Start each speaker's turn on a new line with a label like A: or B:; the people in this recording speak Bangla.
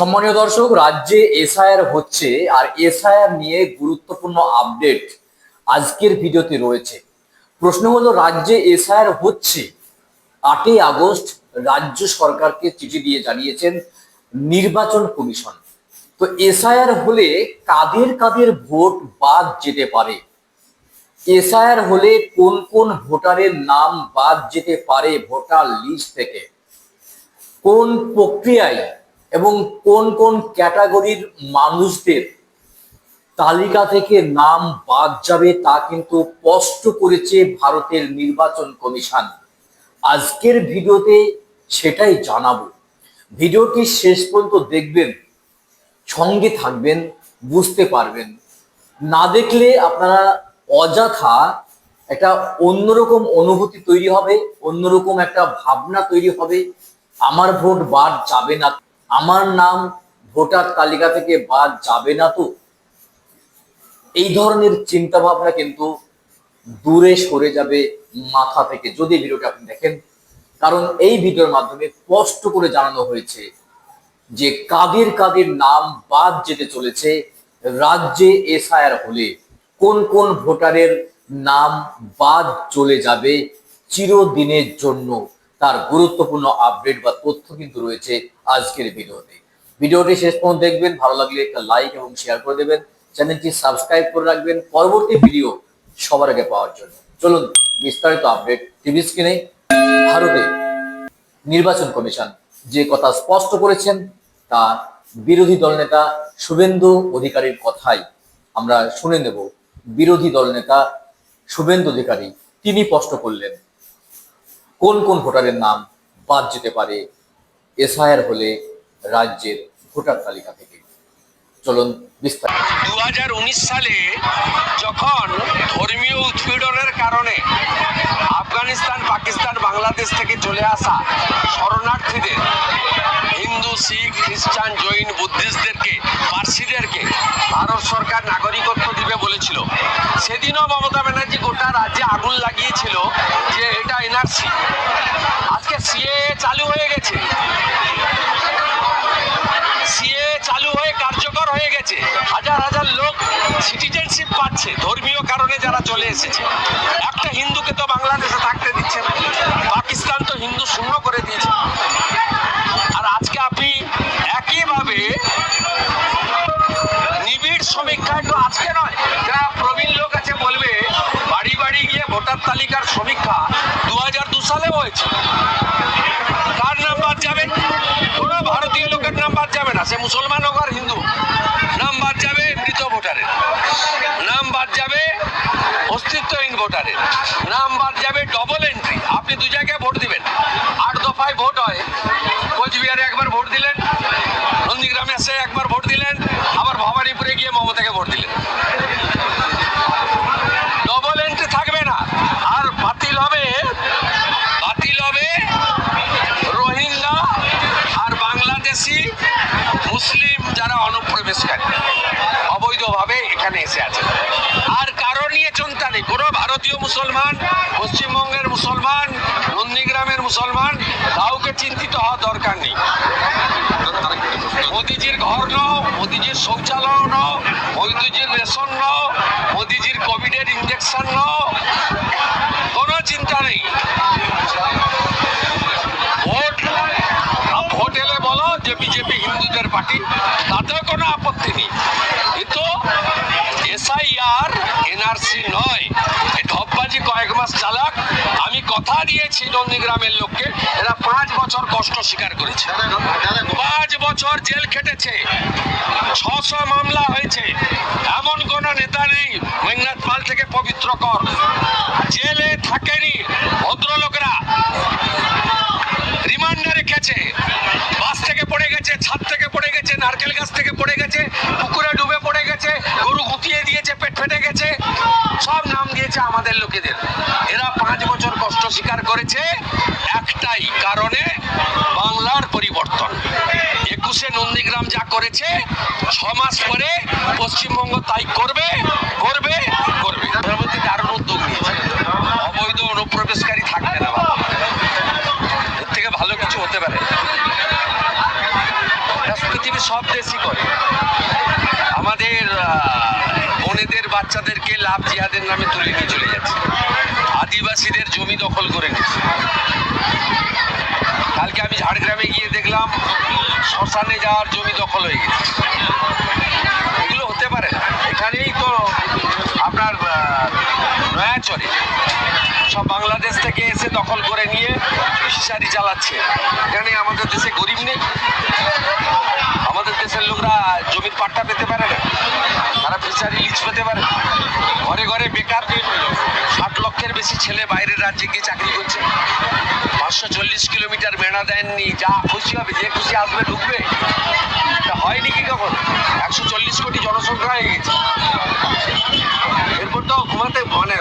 A: সম্মানীয় দর্শক, রাজ্যে এসআইআর হচ্ছে আর এসআইআর নিয়ে গুরুত্বপূর্ণ আপডেট আজকের ভিডিওতে রয়েছে। প্রশ্ন হলো, রাজ্যে এসআইআর হচ্ছে? আটই আগস্ট রাজ্য সরকারকে চিঠি দিয়ে জানিয়েছেন নির্বাচন কমিশন। তো এসআইআর হলে কাদের কাদের ভোট বাদ যেতে পারে? এসআইআর হলে কোন কোন ভোটারের নাম বাদ যেতে পারে ভোটার লিস্ট থেকে? কোন প্রক্রিয়ায় এবং কোন কোন ক্যাটাগরির মানুষদের তালিকা থেকে নাম বাদ যাবে তা কিন্তু স্পষ্ট করেছে ভারতের নির্বাচন কমিশন। আজকের ভিডিওতে সেটাই জানাব। ভিডিওটি শেষ পর্যন্ত দেখবেন, সঙ্গে থাকবেন, বুঝতে পারবেন। না দেখলে আপনারা অযথা একটা অন্যরকম অনুভূতি তৈরি হবে, অন্যরকম একটা ভাবনা তৈরি হবে। আমার ভোট বাদ যাবে না। আমার নাম ভোটার তালিকা থেকে বাদ যাবে না তো? এই ধরনের চিন্তা ভাবনা কিন্তু দূরে সরে যাবে মাথা থেকে। যদি ভিডিওটা আপনি দেখেন, কারণ এই ভিডিওর মাধ্যমে স্পষ্ট করে জানানো হয়েছে যে কাদের কাদের নাম বাদ যেতে চলেছে রাজ্যে এসআইআর হলে। কোন কোন ভোটারের নাম বাদ চলে যাবে চিরদিনের জন্য? তার গুরুত্বপূর্ণ আপডেট বা তথ্য কিন্তু রয়েছে আজকের ভিডিওতে। ভিডিওটি শেষ পর্যন্ত দেখবেন, ভালো লাগলে একটা লাইক এবং শেয়ার করে দেবেন। চ্যানেলটি সাবস্ক্রাইব করে রাখবেন, পরবর্তী ভিডিও সবার আগে পাওয়ার জন্য। চলুন, বিস্তারিত আপডেট টিভি স্ক্রিনে ভারতে নির্বাচন কমিশন যে কথা স্পষ্ট করেছেন তা বিরোধী দলনেতা শুভেন্দু অধিকারীর কথাই আমরা শুনে নেব। বিরোধী দলনেতা শুভেন্দু অধিকারী, তিনি স্পষ্ট করলেন। কোন কোন ভোটারের নাম বাদ যেতে পারে? এসআইআর হলে রাজ্যের ভোটার তালিকা থেকে। চলুন বিস্তারিত।
B: দু সালে যখন ধর্মীয় উৎপীড়নের কারণে আফগানিস্তান, পাকিস্তান, বাংলাদেশ থেকে চলে আসা শরণার্থীদের, হিন্দু, শিখ, খ্রিস্টান, জৈন, বুদ্ধিস্টদেরকে, পার্সিদেরকে ভারত সরকার নাগরিকত্ব বলেছিল সেদিনও মমতা ব্যানার্জি গোটা রাজ্যে আগুন লাগিয়েছিল যে এটা এনআরসি। আজকে সিএ চালু হয়ে গেছে। সিএ চালু হয়ে কার্যকর হয়ে গেছে। হাজার হাজার লোক সিটিজেনশিপ পাচ্ছে। ধর্মীয় কারণে যারা চলে এসেছে। একটা হিন্দুকে তো বাংলাদেশে থাকতে দিচ্ছে না পাকিস্তান তো হিন্দু শূন্য করে দিয়েছে আর আজকে আপনি একইভাবে নিবিড় সমীক্ষা একটু আজকে নয় যারা প্রবীণ লোক আছে বলবে বাড়ি বাড়ি গিয়ে ভোটার তালিকার সমীক্ষা দু হাজার দু সালে হয়েছে। কার নাম বাদ যাবে? কোনো ভারতীয় লোকের নাম বাদ যাবে না, সে মুসলমান হোক আর হিন্দু। নাম বাদ যাবে মৃত ভোটারের। নাম বাদ যাবে অস্তিত্বহীন ভোটারের। নাম বাদ যাবে ডবল এন্ট্রি আপনি দু জায়গায় ভোট দিবেন। আট দফায় ভোট হয়। কোচবিহারে একবার ভোট দিলেন, নন্দীগ্রামে এসে একবার ভোট দিলেন, আবার ভবানীপুরে গিয়ে মমতাকে ভোট দিলেন ডবল এন্ট্রি থাকবে না আর বাতিল হবে বাতিল হবে রোহিঙ্গা আর বাংলাদেশি মুসলিম যারা অনুপ্রবেশকারী, অবৈধভাবে এখানে এসে আছে। আর কারও নিয়ে চিন্তা নেই। কোনো ভারতীয় মুসলমান, পশ্চিমবঙ্গের মুসলমান, নন্দীগ্রামের মুসলমান, কাউকে চিন্তিত হওয়া দরকার নেই। মোদিজির ঘর নাও, মোদিজির শৌচালয় নাও, মোদিজির রেশন নাও, মোদিজির কোভিডের ইঞ্জেকশন নাও কোনো চিন্তা নেই ভোট ভোট এলে বলো যে বিজেপি পার্টি তাতেও কোনো আপত্তি নেই। কিন্তু এসআইআর, এনআরসি নয়। ঢপবাজি কয়েক মাস চালাক। আমি কথা দিয়েছি নন্দীগ্রামের লোককে, এরা পাঁচ বছর কষ্ট স্বীকার করেছে। পাঁচ বছর জেল খেটেছে। ছশো মামলা হয়েছে। এমন কোন নেতা নেই, মেঘনাথ পাল থেকে পবিত্র কর। জেলে থাকেনি ভদ্রলোকরা রিমান্ডে রেখেছে বাস থেকে পড়ে গেছে ছাদ থেকে পড়ে গেছে নারকেল গাছ থেকে পড়ে গেছে পুকুরে ডুবে পড়ে গেছে গরু গুতিয়ে দিয়েছে গেছে সব নাম দিয়েছে আমাদের লোকেদের। এরা পাঁচ বছর কষ্ট স্বীকার করেছে একটাই কারণে বাংলার পরিবর্তন। একুশে নন্দীগ্রাম যা করেছে, ছ মাস পরে পশ্চিমবঙ্গ তাই করবে করবে করবে। প্রধানমন্ত্রী দারুণ উদ্যোগ নিয়েছে। অবৈধ অনুপ্রবেশকারী থাকবে না এর থেকে ভালো কিছু হতে পারে। পৃথিবীর সব দেশই করে। আমাদের বোনেদের, বাচ্চাদেরকে লাভ জিহাদের নামে তুলে নিয়ে চলে যাচ্ছে আদিবাসীদের জমি দখল করে নিচ্ছে কালকে আমি ঝাড়গ্রামে গিয়ে দেখলাম, শ্মশানে যাওয়ার জমি দখল হয়ে গেছে। এগুলো হতে পারে না। এখানেই তো আপনার নয়াচরে সব বাংলাদেশ থেকে এসে দখল করে নিয়ে ফিশারি চালাচ্ছে। এখানে আমাদের দেশে গরিব নেই। আমাদের দেশের লোকরা জমির পাট্টা পেতে পারে না রিলিজ পেতে পারে ঘরে ঘরে বেকার ষাট লক্ষের বেশি ছেলে বাইরের রাজ্যে গিয়ে চাকরি করছে। পাঁচশো চল্লিশ কিলোমিটার মেড়া দেননি, যা খুশি হবে, যে খুশি আসবে ঢুকবে। তা হয়নি কি কখন? একশো চল্লিশ কোটি জনসংখ্যা হয়ে গেছে। এরপর তো ঘুমাতে মানে